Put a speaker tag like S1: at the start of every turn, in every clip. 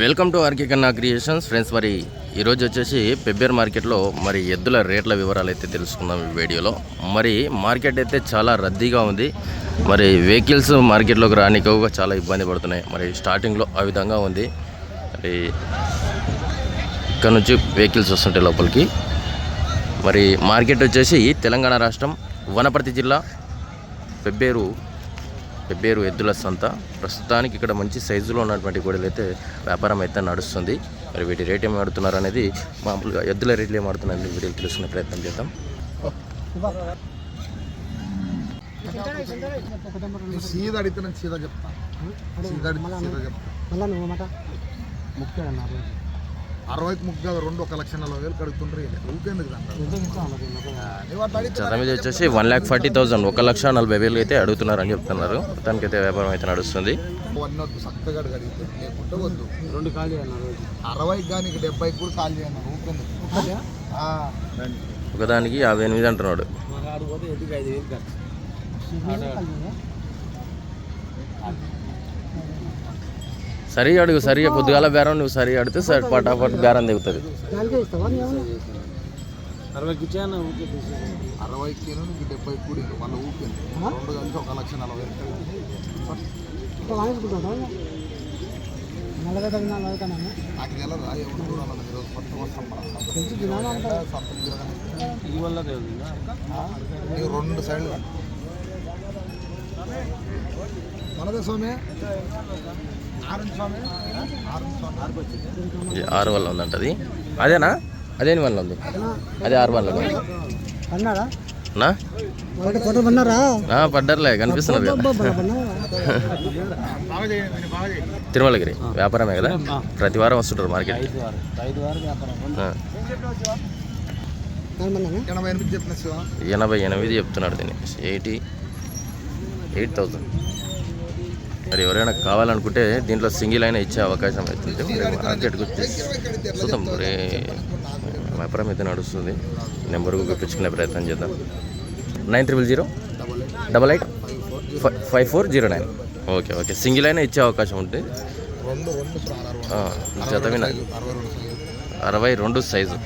S1: Welcome to RK Kanna creations. Friends మరి ఈరోజు వచ్చేసి పెబ్బేర్ మార్కెట్లో మరి ఎద్దుల రేట్ల వివరాలు అయితే తెలుసుకుందాం ఈ వీడియోలో. మరి మార్కెట్ అయితే చాలా రద్దీగా ఉంది. మరి వెహికల్స్ మార్కెట్లోకి రానికోగా చాలా ఇబ్బంది పడుతున్నాయి. మరి స్టార్టింగ్లో ఆ విధంగా ఉంది. మరి ఇక్కడ నుంచి వెహికల్స్ వస్తుంటాయి లోపలికి. మరి మార్కెట్ వచ్చేసి తెలంగాణ రాష్ట్రం వనపర్తి జిల్లా పెబ్బేరు పెబ్బేరు ఎద్దుల సంత. ప్రస్తుతానికి ఇక్కడ మంచి సైజులో ఉన్నటువంటి గొడవలు అయితే వ్యాపారం అయితే నడుస్తుంది. మరి వీటి రేట్ ఏం ఆడుతున్నారు అనేది మామూలుగా ఎద్దుల రేట్లు ఏం ఆడుతున్నారని వీడియోలు తెలుసుకునే ప్రయత్నం చేద్దాం.
S2: సీదా అడిగితే సీదా సీదా సీదా అరవైకి ముగ్గు కాదు రెండు ఒక లక్ష నలభై వేలు కడుగుతుండ్రు ఊకేందుకు
S1: వచ్చేసి వన్ ల్యాక్ ఫార్టీ థౌసండ్ ఒక లక్ష నలభై వేలు అయితే అడుగుతున్నారని చెప్తున్నారు. మొత్తానికి అయితే వ్యాపారం అయితే నడుస్తుంది.
S2: అవన్నీ వద్దు చక్కగా అడిగితే లేకుంటే వద్దు.
S3: రెండు ఖాళీ అన్నారు
S2: అరవైకి కానీ డెబ్బైకి కూడా కాల్ చేయన్నారు ఊకేందుకు? ఆ, రండి.
S1: ఒకదానికి యాభై ఎనిమిది అంటున్నాడు.
S3: ఐదు వేలు
S1: సరి అడుగు సరిగా పొద్దుగాల బేరం నువ్వు సరి అడిగితే సరి. పటాపట్ బేరం దిగుతుంది
S3: అరవైకి
S2: డెబ్బైకి కూడా మళ్ళీ ఊకేందుకు రెండు కలిసి ఒక లక్ష నలభై
S3: నలభై తగ్గిన నలభై కన్నా
S2: నాకు తెలదా ఎవరు ఈరోజు కొత్త వస్తాం.
S3: ఇది వల్ల
S2: రెండు సైడ్లు. మనదే స్వామి?
S1: ఆరు వల్ల ఉందంటది అదేనా? అదేని వల్ల ఉంది? అదే ఆరు వల్ల పడ్డర్లే
S2: చేయండి
S1: తిరుమలగిరి వ్యాపారమే కదా? ప్రతి వారం వస్తుంటారు మార్కెట్.
S3: ఐదు వారు ఐదు వారు వ్యాపారం
S2: ఎనభై ఎనిమిది
S1: చెప్తున్నాడు దీన్ని. ఎయిటీ ఎయిట్ థౌజండ్ మరి ఎవరైనా కావాలనుకుంటే దీంట్లో సింగిల్ అయినా ఇచ్చే అవకాశం అవుతుంది మరి మార్కెట్కి వచ్చేసి చూద్దాం. మరి వ్యాపారం అయితే నడుస్తుంది. నెంబర్కు గుప్పించుకునే ప్రయత్నం చేద్దాం. Nine triple zero double eight five four zero nine. Okay okay. Single అయినా ఇచ్చే అవకాశం ఉంటుంది
S2: రెండు రెండు సార్ అరవై
S1: ఆ, జత మీద
S2: అరవై రెండు సైజు.
S1: అరవై రెండు సైజు.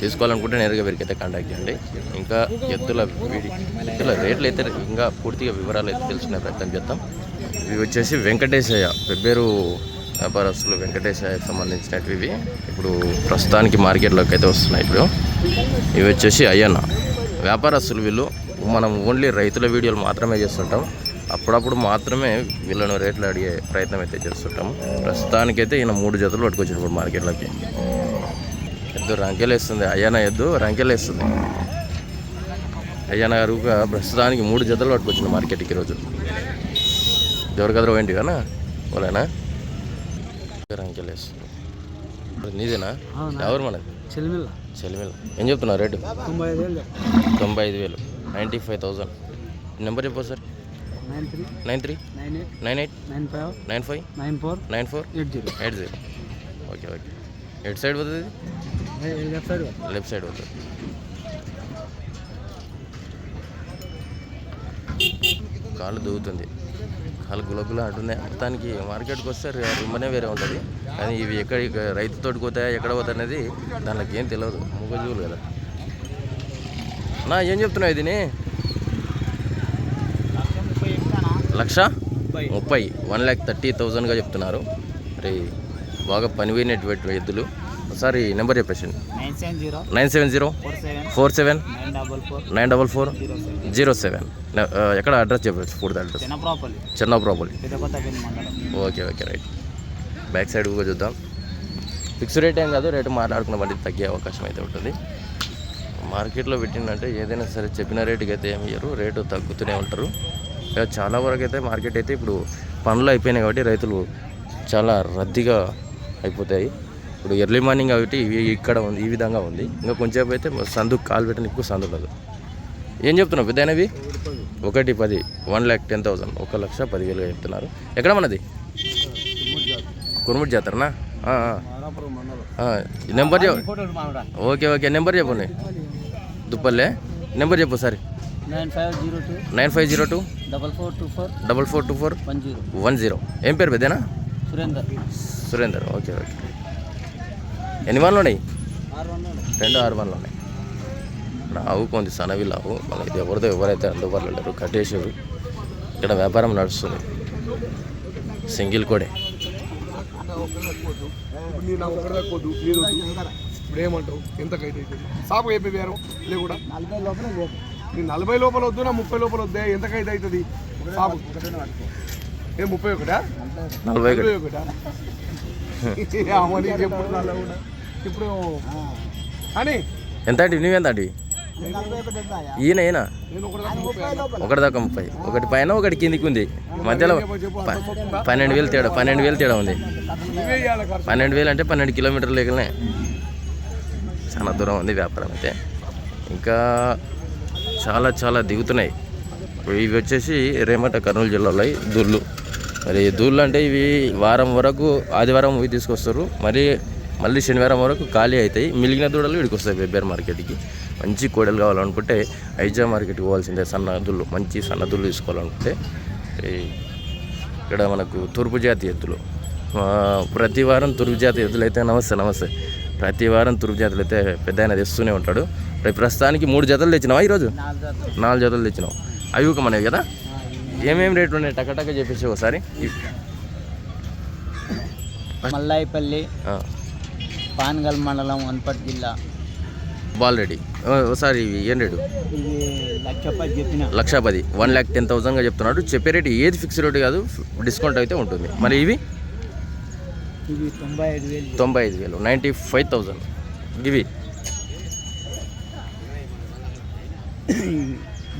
S1: తీసుకోవాలనుకుంటే నేరుగా వీరికైతే కాంటాక్ట్ చేయండి. ఇంకా ఎద్దుల వీడి ఎద్దుల రేట్లు అయితే ఇంకా పూర్తిగా వివరాలు అయితే తెలుసుకునే ప్రయత్నం చేద్దాం. ఇవి వచ్చేసి వెంకటేశయ్య వెబ్బేరు వ్యాపారస్తులు వెంకటేశయ్యకి సంబంధించినవి ఇవి. ఇప్పుడు ప్రస్తుతానికి మార్కెట్లోకి అయితే వస్తున్నాయి ఇప్పుడు. ఇవి వచ్చేసి అయ్యన్న. వ్యాపారస్తులు వీళ్ళు మనం ఓన్లీ రైతుల వీడియోలు మాత్రమే చేస్తుంటాం. అప్పుడప్పుడు మాత్రమే వీళ్ళను రేట్లు అడిగే ప్రయత్నం అయితే చేస్తుంటాం. ప్రస్తుతానికైతే ఈయన మూడు జతలు పట్టుకొచ్చినప్పుడు మార్కెట్లోకి. ఎద్దు రంకెలేస్తుంది అయ్యన ఎద్దు రంకెలేస్తుంది అయ్యన గారుగా ప్రస్తుతానికి మూడు జతలు పట్టుకొచ్చింది మార్కెట్కి ఈరోజు. ఎవరి కదరు ఏంటి వాళ్ళేనా? రంకెలేస్తుంది ఇప్పుడు నీదేనా? ఎవరు మనది?
S3: చెలిమిల్ల.
S1: చెలిమిల్ ఏం చెప్తున్నావు రేటు?
S3: తొంభై ఐదు వేలు
S1: తొంభై ఐదు వేలు. నైంటీ ఫైవ్ థౌజండ్ నెంబర్ చెప్పు sir
S3: nine three.
S1: Nine three?
S3: Nine eight.
S1: Nine eight?
S3: Nine five.
S1: Nine five?
S3: Nine four.
S1: Nine four?
S3: Eight zero.
S1: Eight zero. Okay okay. Eight side పోతుంది
S3: లెఫ్ట్ సైడ్
S1: లెఫ్ట్ సైడ్ పోతుంది కాళ్ళు దూగుతుంది. కాలు గులగుల అంటున్నాయి మొత్తానికి మార్కెట్కి వస్తే రుమ్మనే రిమ్మనే వేరే ఉంటుంది. కానీ ఇవి ఎక్కడ రైతు తోటికి పోతాయా ఎక్కడ పోతాయి అనేది దానికి ఏం తెలియదు. మూగజువులు కదా. నా ఏం చెప్తున్నావు దీని లక్ష ముప్పై వన్ ల్యాక్ థర్టీ థౌజండ్గా చెప్తున్నారు. మరి బాగా పనిపోయినటువంటి ఎద్దులు ఒకసారి నెంబర్ చెప్పేసి
S3: nine seven zero four seven nine double four zero seven.
S1: ఎక్కడ అడ్రస్ చెప్పచ్చు ఫుడ్ అడ్రస్?
S3: చిన్న ప్రాపర్లీ
S1: చిన్న ప్రాపర్టీ
S3: పెద్ద కొత్త మండలం.
S1: Okay okay right. Back side కూడా చూద్దాం. ఫిక్స్ రేట్ ఏం కాదు రేటు మాట్లాడుకున్న బండి తగ్గే అవకాశం అయితే ఉంటుంది. మార్కెట్లో పెట్టిందంటే ఏదైనా సరే చెప్పిన రేటుకి అయితే ఏమి ఇయ్యరు రేటు తగ్గుతూనే ఉంటారు. చాలా వరకు అయితే మార్కెట్ అయితే ఇప్పుడు పనులు అయిపోయినాయి కాబట్టి రైతులు చాలా రద్దీగా అయిపోతాయి. ఇప్పుడు ఎర్లీ మార్నింగ్ కాబట్టి ఇవి ఇక్కడ ఉంది ఈ విధంగా ఉంది. ఇంకా కొంచెంసేపు అయితే సందు కాలు పెట్టిన ఎక్కువ సందు ఉండదు. ఏం చెప్తున్నావు పెద్దయినవి? ఒకటి పది వన్ ల్యాక్ టెన్ థౌసండ్ ఒక లక్ష పదివేలుగా చెప్తున్నారు. ఎక్కడ మనది? కురుముడి జాతరనా? నెంబర్ చెప్పు. Okay okay. నెంబర్ చెప్పండి. దుప్పల్లే? నెంబర్ చెప్పు సరే
S3: nine five zero two.
S1: Nine five zero two.
S3: Double four two four.
S1: Double four two four.
S3: One zero.
S1: One zero. ఏం పేరు పెద్దనా
S3: సురేందర్.
S1: సురేందర్. Okay okay. ఎన్ని వన్లు ఉన్నాయి? రెండు ఆరు వన్లు ఉన్నాయి. ఇక్కడ ఆవు కొంది సనవిల్ ఆవు మళ్ళీ ఇది ఎవరిదో ఎవరైతే అందుబాటులో లేరు కట్టేసారు ఇక్కడ వ్యాపారం నడుస్తుంది. సింగిల్ కోడే.
S2: ఇప్పుడు ఏమంటావు? సాపు వేరు?
S3: నలభై లోపల
S2: నేను నలభై లోపల వద్దు నా ముప్పై లోపల వద్దే ఎంత కైతే అవుతుంది సాపు. ఏ ముప్పై ఒకటా
S1: నలభై ఒకటి
S2: ఒకటా ఇప్పుడు అని.
S1: ఎంత అంటే నువ్వెంత అంటే ఈయన ఈయన.
S2: నేను ఒకటి దాకా ముప్పై
S1: ఒకటి పైన ఒకటి కిందికి ఉంది. మధ్యలో పన్నెండు వేలు తేడా పన్నెండు వేలు తేడా ఉంది. పన్నెండు వేలు అంటే పన్నెండు కిలోమీటర్లు లేకనే. చాలా దూరం ఉంది వ్యాపారం అయితే. ఇంకా చాలా చాలా దిగుతున్నాయి. ఇవి వచ్చేసి రేమట కర్నూలు జిల్లాలో ఈ దూళ్ళు. మరి ఈ దూళ్ళు అంటే ఇవి వారం వరకు ఆదివారం ఇవి తీసుకొస్తారు. మరి మళ్ళీ శనివారం వరకు ఖాళీ అవుతాయి. మిగిలిన దూడలు ఇక్కడికి వస్తాయి వెబ్బేర్ మార్కెట్కి. మంచి కోడలు కావాలనుకుంటే ఐజా మార్కెట్కి పోవాల్సిందే. సన్న దుళ్ళు మంచి సన్న దుళ్ళు తీసుకోవాలనుకుంటే. ఇక్కడ మనకు తూర్పు జాతి ఎద్దులు. ప్రతి వారం తూర్పు జాతి ఎద్దులు అయితే నమస్తే నమస్తే. ప్రతి వారం తూర్పు జాతులు అయితే పెద్ద ఆయన తెస్తూనే ఉంటాడు. రేపు ప్రస్తుతానికి మూడు జతలు తెచ్చినావా ఈరోజు?
S3: నాలుగు జాతలు.
S1: తెచ్చినావు. అవి ఒక మనవి కదా? ఏమేమి రేట్లు ఉన్నాయి? టకటక చెప్పేసి ఒకసారి.
S3: మల్లాయిపల్లి పాన్గల్ మండలం వనపర్తి జిల్లా.
S1: బాల్ రెడీ ఆ, ఒకసారి ఇవి ఏం రేటు?
S3: ఇది లక్ష పది చెప్పిన.
S1: లక్ష పది వన్ ల్యాక్ టెన్ థౌసండ్గా చెప్తున్నాడు. చెప్పే రేటు ఏది ఫిక్స్ రేటు కాదు డిస్కౌంట్ అయితే ఉంటుంది. మరి ఇవి?
S3: తొంభై ఐదు వేలు.
S1: తొంభై ఐదు వేలు. నైంటీ ఫైవ్ థౌజండ్ ఇవి?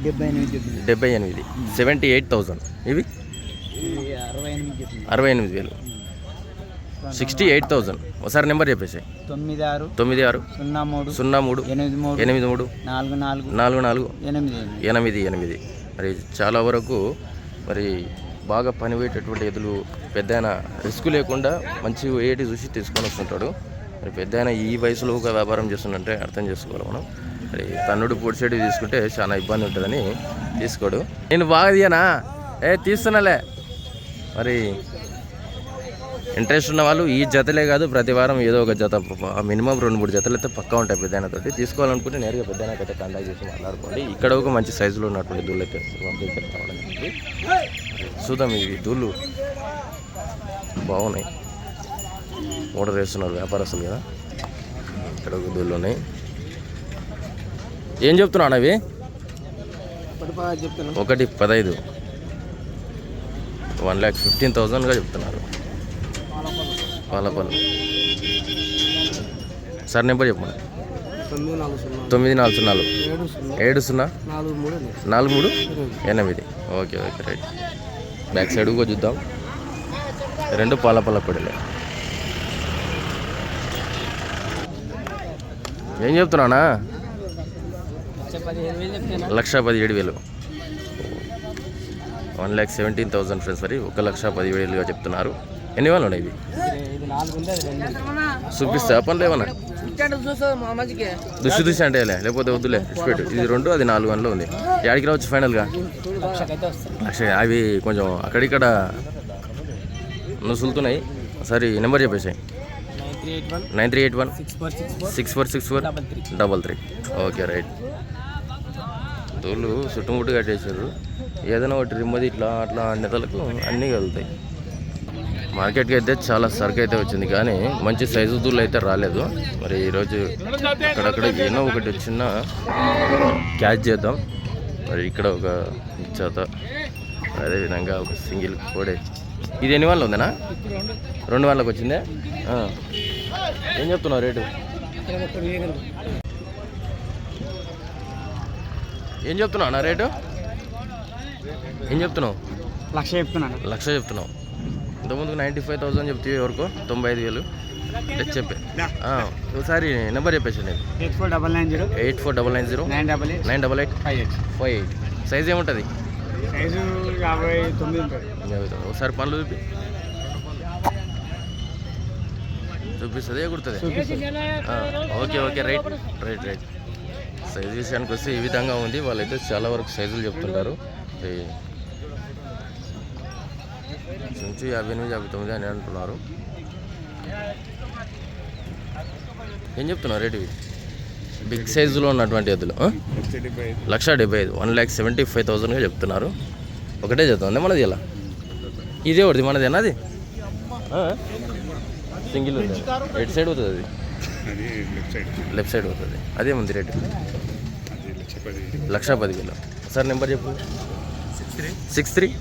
S3: డెబ్బై ఎనిమిది
S1: డెబ్బై ఎనిమిది. సెవెంటీ ఎయిట్ థౌజండ్ ఇవి?
S3: అరవై ఎనిమిది
S1: వేలు. సిక్స్టీ ఎయిట్ థౌజండ్ ఒకసారి నెంబర్ చెప్పేసి
S3: తొమ్మిది ఆరు
S1: తొమ్మిది ఆరు
S3: సున్నా మూడు
S1: సున్నా మూడు
S3: ఎనిమిది మూడు
S1: ఎనిమిది మూడు
S3: నాలుగు నాలుగు
S1: నాలుగు నాలుగు
S3: ఎనిమిది ఎనిమిది.
S1: ఎనిమిది ఎనిమిది. మరి చాలా వరకు మరి బాగా పనిపోయేటటువంటి ఎదులు పెద్ద రిస్క్ లేకుండా మంచి ఏటి చూసి తీసుకొని వస్తుంటాడు. మరి పెద్ద ఈ వయసులో ఒక వ్యాపారం చేస్తుందంటే అర్థం చేసుకోవాలి మనం. మరి తన్నుడు పొడిచేటి తీసుకుంటే చాలా ఇబ్బంది ఉంటుందని తీసుకోడు. నేను బాగా తీయనా? ఏ తీస్తున్నాలే. మరి ఇంట్రెస్ట్ ఉన్న వాళ్ళు ఈ జతలే కాదు ప్రతి వారం ఏదో ఒక జత మినిమం రెండు మూడు జతలు అయితే పక్కా ఉంటాయి పెద్దనతోటి తీసుకోవాలనుకుంటే నేరుగా పెద్దనకైతే కాంటాక్ట్ చేసి మాట్లాడుకోండి. ఇక్కడ ఒక మంచి సైజులో ఉన్నటువంటి దూళ్ళు అయితే చూద్దాం ఇవి దూళ్ళు బాగున్నాయి. ఆర్డర్ వేస్తున్నారు వ్యాపారస్తులు కదా. ఇక్కడ ఒక దూళ్ళు ఉన్నాయి. ఏం చెప్తున్నాను అవి? ఒకటి పదహైదు. వన్ ల్యాక్ ఫిఫ్టీన్ థౌజండ్గా చెప్తున్నారు. పాలపల్లి సార్ నెంబర్ చెప్పండి
S3: తొమ్మిది నాలుగు సున్నా. ఏడు సున్నా. నాలుగు మూడు
S1: ఎనిమిది. Okay okay right. Back side కూడా చూద్దాం. రెండు పాలపల్ల పొడిలే ఏం చెప్తున్నానా లక్ష పదిహేడు వేలు one lakh seventeen thousand friends మరి ఒక లక్ష పదిహేడు వేలుగా చెప్తున్నారు. ఎన్ని వేలు ఉన్నాయి ఇవి? చూపిస్తా పనులు ఏమన్నా?
S3: చూస్తా
S1: దుష్టి దుష్టి అంటే లేకపోతే వద్దులే ఇచ్చిపెట్టు ఇది రెండు అది నాలుగు వందలు ఉంది. యాడికి రావచ్చు ఫైనల్గా?
S3: లక్షకైతే
S1: లక్ష అవి కొంచెం అక్కడిక్కడ నుసులుతున్నాయి. సరే number చెప్పేసాయి.
S3: Nine three eight one. Six four six four. Double three.
S1: Okay right. దూళ్ళు చుట్టుముట్టు కట్టేశారు. ఏదైనా ఒకటి రిమ్మది ఇట్లా అట్లా నెతలకు అన్నీ కలుగుతాయి మార్కెట్కి అయితే చాలా సరుకు అయితే వచ్చింది కానీ మంచి సైజు దూళ్ళు అయితే రాలేదు. మరి ఈరోజు అక్కడక్కడ ఏదో ఒకటి చిన్న క్యాచ్ చేద్దాం. మరి ఇక్కడ ఒక చేత అదేవిధంగా ఒక సింగిల్ కోడే. ఇది ఎన్ని వాళ్ళ ఉందనా రెండు వాళ్ళకి వచ్చిందే. ఏం చెప్తున్నావు రేటు? ఏం చెప్తున్నావు నా రేటు? ఏం చెప్తున్నావు?
S3: లక్ష చెప్తున్నాను.
S1: లక్ష చెప్తున్నావు. ఇంతకుముందు నైంటీ ఫైవ్ థౌసండ్ చెప్తే వరకు తొంభై ఐదు వేలు. చెప్పే. ఒకసారి నెంబర్ చెప్పేసి నేను.
S3: Eight four double nine zero.
S1: Eight four double nine zero.
S3: Nine double eight.
S1: Nine double eight.
S3: Five eight.
S1: Five eight. Size ఏముంటుంది?
S3: సైజు యాభై తొమ్మిది ఉంటుంది.
S1: చెబుతాను. ఒకసారి పనులు చూపి. చూపిస్తుంది ఏ కుడుతుంది okay okay right right right. Size విషయానికి వస్తే ఈ విధంగా ఉంది. వాళ్ళైతే చాలా వరకు సైజులు చెప్తుంటారు. నుంచి యాభై ఎనిమిది యాభై తొమ్మిది అని అంటున్నారు. ఏం చెప్తున్నారు రేటు? బిగ్ సైజులో ఉన్నటువంటి ఎద్దులు? లక్ష డెబ్బై ఐదు వన్ ల్యాక్ సెవెంటీ ఫైవ్ థౌసండ్గా చెప్తున్నారు. ఒకటే చెప్తుంది మనది ఇలా? ఇదే ఒకటి మనదేనా అది? సింగిల్ ఉంది? ఎటు సైడ్ అవుతుంది అది.
S4: Left side.
S1: అవుతుంది అదే ఉంది రేటు?
S4: లక్ష పది.
S1: లక్ష పదివేలు సార్ నెంబర్ చెప్పు. Six three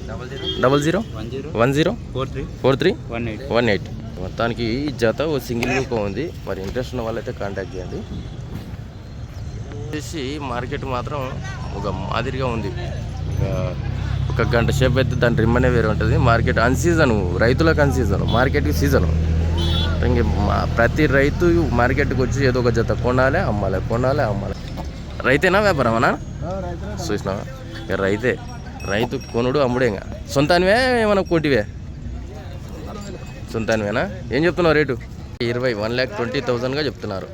S1: double zero
S3: one zero
S1: one zero
S3: four three
S1: four three
S3: one eight
S1: one eight మొత్తానికి ఈ జత ఓ సింగిల్ రూప ఉంది. మరి ఇంట్రెస్ట్ ఉన్న వాళ్ళైతే కాంటాక్ట్ చేయండి. వచ్చేసి మార్కెట్ మాత్రం ఒక మాదిరిగా ఉంది. ఒక- ఒక గంట సేపు అయితే దాని రిమ్మనే వేరే ఉంటుంది. మార్కెట్ అన్ సీజన్ రైతులకు అన్ సీజన్ మార్కెట్కి సీజన్ ఇంక మా- ప్రతి రైతు మార్కెట్కి వచ్చి ఏదో ఒక జత కొనాలి అమ్మాలి కొనాలి అమ్మాలి. రైతేనా వ్యాపారమనా? చూసినావా రైతే. రైతు కొనుడు అమ్ముడే ఇంకా. సొంతానివే ఏమైనా కోటివే? సొంతానివేనా? ఏం చెప్తున్నావు రేటు? ఇరవై వన్ ల్యాక్ ట్వంటీ థౌజండ్గా చెప్తున్నారు.